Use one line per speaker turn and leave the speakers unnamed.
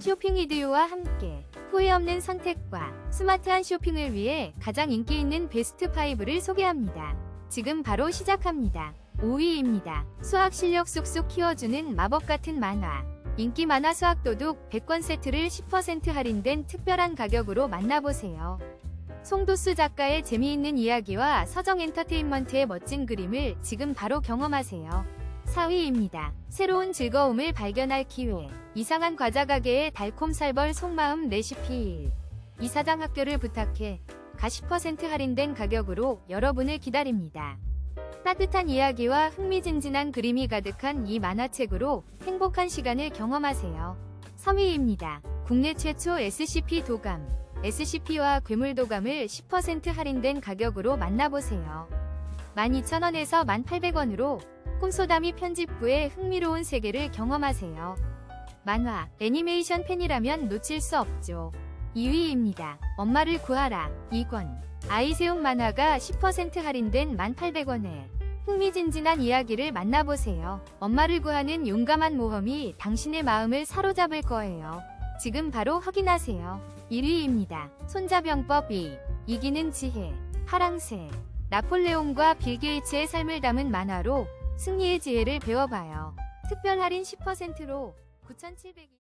쇼핑 이디오와 함께 후회 없는 선택과 스마트한 쇼핑을 위해 가장 인기 있는 베스트 5를 소개합니다. 지금 바로 시작합니다. 5위입니다. 수학 실력 쑥쑥 키워주는 마법 같은 만화. 인기 만화 수학 도둑 100권 세트를 10% 할인된 특별한 가격으로 만나보세요. 송도수 작가의 재미있는 이야기와 서정 엔터테인먼트의 멋진 그림을 지금 바로 경험하세요. 4위입니다. 새로운 즐거움을 발견할 기회. 이상한 과자 가게의 달콤 살벌 속마음 레시피. 이사장 학교를 부탁해. 가 10% 할인된 가격으로 여러분을 기다립니다. 따뜻한 이야기와 흥미진진한 그림이 가득한 이 만화책으로 행복한 시간을 경험하세요. 3위입니다. 국내 최초 SCP 도감. SCP와 괴물 도감을 10% 할인된 가격으로 만나보세요. 12,000원에서 1,800원으로 꿈소담이 편집부의 흥미로운 세계를 경험하세요. 만화, 애니메이션 팬이라면 놓칠 수 없죠. 2위입니다. 엄마를 구하라. 2권. 아이세용 만화가 10% 할인된 1,800원에 흥미진진한 이야기를 만나보세요. 엄마를 구하는 용감한 모험이 당신의 마음을 사로잡을 거예요. 지금 바로 확인하세요. 1위입니다. 손자병법 2. 이기는 지혜. 파랑새. 나폴레옹과 빌 게이츠의 삶을 담은 만화로 승리의 지혜를 배워봐요. 특별 할인 10%로 9,700원.